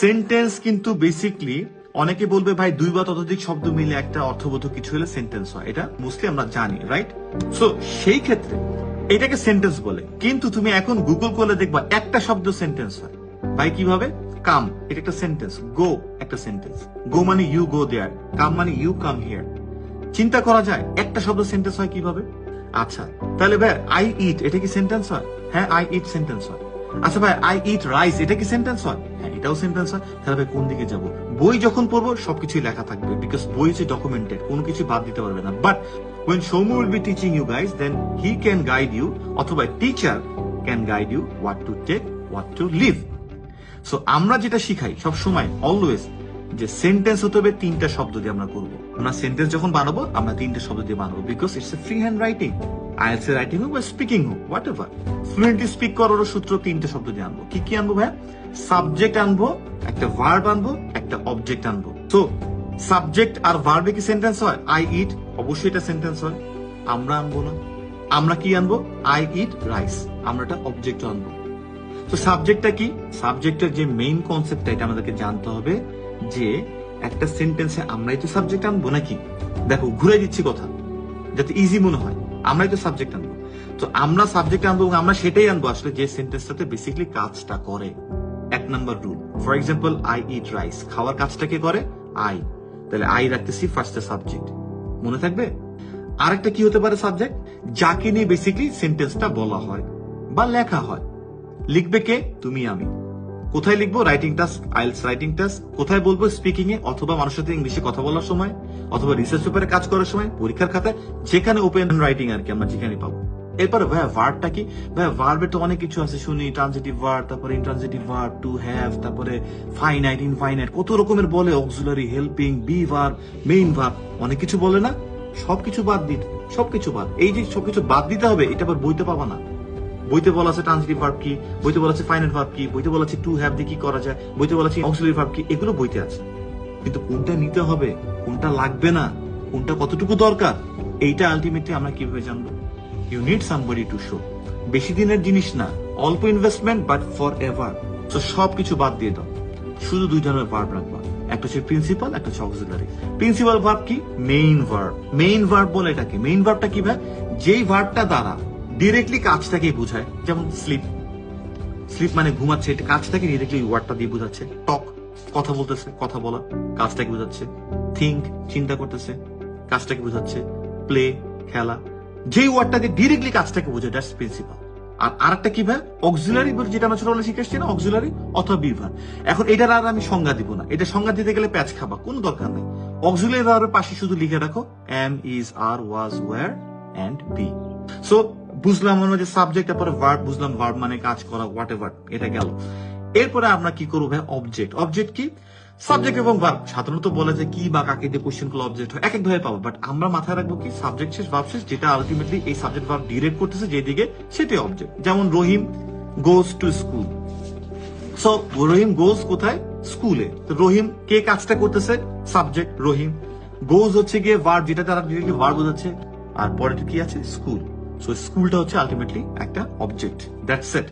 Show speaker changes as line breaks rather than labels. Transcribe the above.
Sentence কিন্তু basically অনেকে বলবে, ভাই, দুই বা ততোধিক শব্দ মিলে একটা অর্থবোধক কিছু হলে সেন্টেন্স হয়। এটা মোস্টলি আমরা জানি রাইট সো সেই ক্ষেত্রে এটাকে সেন্টেন্স বলে। কিন্তু তুমি এখন গুগল করলে দেখবা একটা শব্দ সেন্টেন্স হয়। ভাই, কীভাবে? কাম, এটা একটা সেন্টেন্স গো একটা সেন্টেন্স গো মানে ইউ গো দেয়ার কাম মানে ইউ কাম হিয়ার চিন্তা করা যায়, একটা শব্দ সেন্টেন্স হয় কীভাবে? আচ্ছা তাহলে ভাই আই ইট এটা কি সেন্টেন্স হয়? হ্যাঁ আই ইট সেন্টেন্স হয়। আচ্ছা ভাই আই ইট রাইস এটা কি সেন্টেন্স হ্যাঁ? এটাও সেন্টেন্স হয় তাহলে কোন দিকে যাব? বই যখন পড়ব সবকিছুই লেখা থাকবে বিকজ বই হচ্ছে ডকুমেন্টেড কোনো কিছু বাদ দিতে পারবে না। But when Shomu will be teaching you guys, then he can guide you, অথবা teacher can guide you what to take, what to leave. So আমরা যেটা শিখাই সব সময় অলওয়েজ যে সেন্টেন্স হতে হবে তিনটা শব্দ দিয়ে আমরা করব। আমরা সেন্টেন্স যখন বানাবো আমরা তিনটা শব্দ দিয়ে বানাবো because it's a free hand writing IELTS writing হোক বা স্পিকিং হোক হোয়াট এভার ফ্লুয়েন্টলি স্পিক করারও সূত্র তিনটে শব্দ দিয়ে আনব। কি কি আনব ভাই সাবজেক্ট আনব, একটা ভার্ব আনব, একটা অবজেক্ট আনব। তো সাবজেক্ট আর ভার্বে কি সেন্টেন্স হয়? আই ইট অবশ্যই এটা সেন্টেন্স হয়। আমরা আনব না। আমরা কি আনব? আই ইট রাইস আমরা এটা অবজেক্ট আনব। তো সাবজেক্টটা কি? সাবজেক্টের যে মেইন কনসেপ্টটা এটা আমাদেরকে জানতে হবে যে একটা সেন্টেন্সে আমরাই তো সাবজেক্ট আনব নাকি? দেখো ঘুরে দিচ্ছি কথা, যাতে ইজি মনে হয়। আমরাই তো সাবজেক্ট আনব। তো আমরা সাবজেক্ট আনব এবং আমরা সেটাই আনব আসলে যে সেন্টেন্সটাতে বেসিক্যালি কাজটা করে। এক number rule for example I eat rice খাওয়ার কাজটা কে করে? আই তাহলে আই রাখতেছি ফার্স্টে সাবজেক্ট মনে থাকবে? আরেকটা কি হতে পারে সাবজেক্ট যাকে নিয়ে বেসিক্যালি সেন্টেন্সটা বলা হয় বা লেখা হয়। লিখবে কে? তুমি, আমি। কোথায় লিখব writing task IELTS writing task কোথায় বলব স্পিকিং এ অথবা মানুষের সাথে ইংলিশে কথা বলার সময়, অথবা রিসার্চ পেপারে কাজ করার সময়, পরীক্ষার খাতায়, যেখানে ওপেন রাইটিং আর কি আমরা যেখানে পাবো। এরপরে ভাইয়া ভার্বটা কি? ভাইয়া ভার্বে তো অনেক কিছু আছে, শুনি ট্রানজিটিভ ভার্ব তারপরে ইন্ট্রানজিটিভ ভার্ব টু হ্যাভ তারপরে ফাইনাইট ইনফাইনাইট কত রকমের বলে auxiliary helping be verb main verb অনেক কিছু বলে না? সবকিছু বাদ দিতে, সবকিছু বাদ, এই যে সবকিছু বাদ দিতে হবে, এটা আবার বইতে পাবা না। বইতে বলা আছে ট্রান্সিটিভ ভার্ব কি, বইতে বলা আছে ফাইনাল ভার্ব কি, বইতে বলা আছে টু হ্যাভ দিয়ে কি করা যায়, বইতে বলা আছে অক্সিলারি ভার্ব কি, এগুলো বইতে আছে। কিন্তু কোনটা নিতে হবে, কোনটা লাগবে না, কোনটা কতটুকু দরকার, এইটা আলটিমেটলি আমরা কীভাবে জানব? You need somebody to show বেশি দিনের জিনিস না, অল্প ইনভেস্টমেন্ট বাট ফর এভার তো সবকিছু বাদ দিয়ে দাও। শুধু দুই ধরনের ভার্ব রাখবা। একটা হচ্ছে প্রিন্সিপাল একটা হচ্ছে অক্সিলারি প্রিন্সিপাল ভার্ব কি? মেইন ভার্ব মেইন ভার্ব বলে এটাকে। মেইন ভার্বটা কি ভাই? যেই ভার্বটা দ্বারা ডিরেক্টলি কাজটাকে বোঝায়। যেমন স্লিপ স্লিপ মানে ঘুমাচ্ছে, এটা কাজটাকে ডিরেক্টলি ওয়ার্ডটা দিয়ে বোঝাচ্ছে। টক কথা বলতেছে, কথা বলা, কাজটাকে বোঝাচ্ছে। থিঙ্ক চিন্তা করতেছে, কাজটাকে বোঝাচ্ছে। প্লে খেলা, যেই ওয়ার্ডটা দিয়ে ডিরেক্টলি কাজটাকে বোঝায় দ্যাটস প্রিন্সিপাল আর আরেকটা কি ভাই? অক্সিলারি যেটা আমরা ছোটবেলা শিখে এসছি না? অক্সিলারি অথবা বিভার। এখন এটার আর আমি সংজ্ঞা দিব না। এটা সংজ্ঞা দিতে গেলে প্যাচ খাবা, কোনো দরকার নেই। অক্সিলারি ভার্বের পাশে শুধু লিখে রাখো am is are was were and be so বুঝলাম আমরা যে সাবজেক্ট তারপরে ভার্ব বুঝলাম ভার্ব মানে কাজ করা হোয়াট এভার এটা গেল। এরপরে আমরা কি করব ভাই? অবজেক্ট অবজেক্ট কি? সাবজেক্ট এবং ভার্ব সাধারণত বলে যে কি বা কাকে দিয়ে কোশ্চেনগুলো অবজেক্ট হয় এক এক ভাবে পাবো। বাট আমরা মাথায় রাখব কি? সাবজেক্ট শেষ ভার্ব শেষ, যেটা আলটিমেটলি এই সাবজেক্ট ভার্ব ডিরেক্ট করতেছে, যেদিকে, সেটাই অবজেক্ট যেমন Rahim goes to school so Rahim goes কোথায়? স্কুলে তো রহিম কে কাজটা করতেছে? সাবজেক্ট রহিম। গোজ হচ্ছে গিয়ে ভার্ব যেটা তারা ডিরেক্টলি ভার্ব বোঝাচ্ছে। আর পরেটা কি আছে? স্কুল সো স্কুলটা হচ্ছে আলটিমেটলি একটা অবজেক্ট দ্যাটস ইট